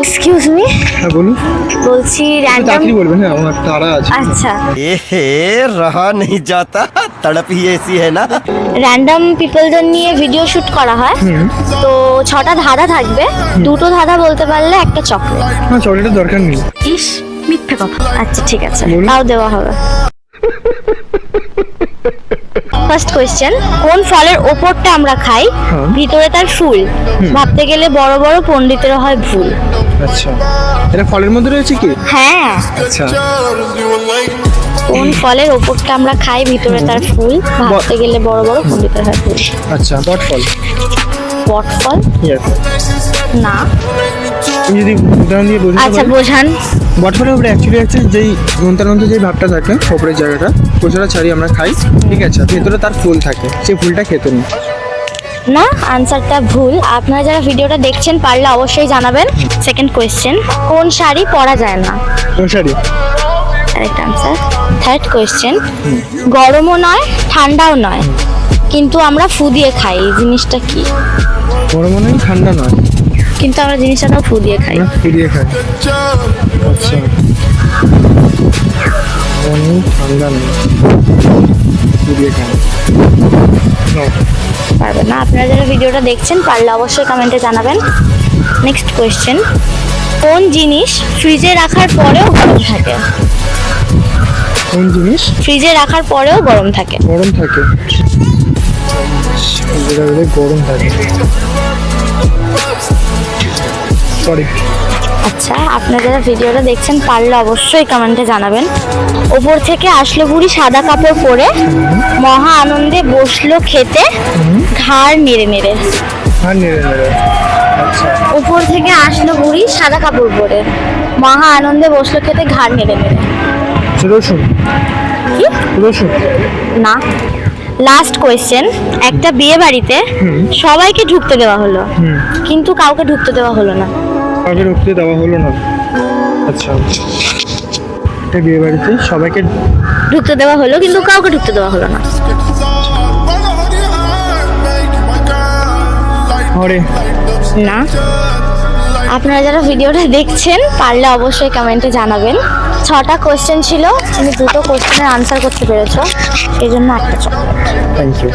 Excuse me হ্যাঁ বলুন। বলছি র‍্যান্ডম কি বলবেন হ্যাঁ আমার আছে। আচ্ছা। এ হে রহা নেই যাতা তড়প এসি হ্যায় না? র‍্যান্ডম নিয়ে ভিডিও শুট করা হয়। তো ছটা ধাঁধা থাকবে। দুটো ধাঁধা বলতে পারলে একটা চকলেট না চকলেটের দরকার নেই। ইস কথা। আচ্ছা ঠিক আছে। তাও দেওয়া হবে। ফার্স্ট কোয়েশ্চেন কোন ফলের ওপরটা আমরা খাই? হ্যাঁ। ভিতরে তার ফুল। ভাবতে গেলে বড় বড় পণ্ডিতের হয় ভুল। আচ্ছা। এটা ফলের মধ্যে রয়েছে কি? হ্যাঁ। আচ্ছা। কোন ফলের ওপরটা আমরা খাই ভিতরে তার ফুল ভাবতে গেলে বড় বড় পণ্ডিতের হয় ভুল আচ্ছা বট ফল বট ফল না যদি উদাহরণ দিয়ে বোঝাতে আচ্ছা বোঝান। বট ফলের উপরে অ্যাকচুয়ালি হচ্ছে যেই মধ্যে যেই ভাবটা থাকে ওপরের জায়গাটা কোচারা ছাড়িয়ে আমরা খাই। ঠিক আছে ভেতরে তার ফুল থাকে সেই ফুলটা খেতে নেই। না আনসারটা ভুল। আপনারা যারা ভিডিওটা দেখছেন পারলে অবশ্যই জানাবেন। সেকেন্ড কোয়েশ্চেন কোন শাড়ি পরা যায় না? মশারি কারেক্ট আনসার থার্ড কোয়েশ্চেন গরমও নয় ঠান্ডাও নয়। কিন্তু আমরা ফু দিয়ে খাই এই জিনিসটা কি? গরম নয় ঠান্ডা নয়। কিন্তু আমরা জিনিসটা ফু দিয়ে খাই। আমরা ফিরিয়ে খাই। আচ্ছা। ঠান্ডা নেই ফিরিয়ে খাই। No. পারবেন না। আপনারা যারা ভিডিওটা দেখছেন পারলে অবশ্যই কমেন্টে জানাবেন। নেক্সট কোয়েশ্চেন কোন জিনিস ফ্রিজে রাখার পরেও গরম থাকে? কোন জিনিস? ফ্রিজে রাখার পরেও গরম থাকে। গরম থাকে। গরম থাকে। সরি আচ্ছা আপনারা যারা ভিডিওটা দেখছেন পারলে অবশ্যই কমেন্টে জানাবেন। ওপর থেকে আসলো বুড়ি সাদা কাপড় পরে মহা আনন্দে বসল খেতে ঘাড় নেড়ে নেড়ে। নেড়ে নেড়ে আচ্ছা। উপর থেকে আসলো বুড়ি সাদা কাপড় পরে মহা আনন্দে বসল খেতে ঘাড় নেড়ে নেড়ে। রসুন। কি? রসুন। না। লাস্ট কোয়েশ্চেন একটা বিয়ে বাড়িতে সবাইকে ঢুকতে দেওয়া হলো কিন্তু কাউকে ঢুকতে দেওয়া হলো না। কাউকে রুখতে দেওয়া হলো না। আচ্ছা। একটা বিয়ে বাড়িতে? সবাইকে ঢুকতে দেওয়া হলো কিন্তু কাউকে ঢুকতে দেওয়া হলো না। না। আপনারা যারা ভিডিওটা দেখছেন পারলে অবশ্যই কমেন্টে জানাবেন। ছটা কোয়েশ্চেন ছিল তুমি দুটো কোয়েশ্চেনের আনসার করতে পেরেছ এই জন্য একটা থ্যাংক ইউ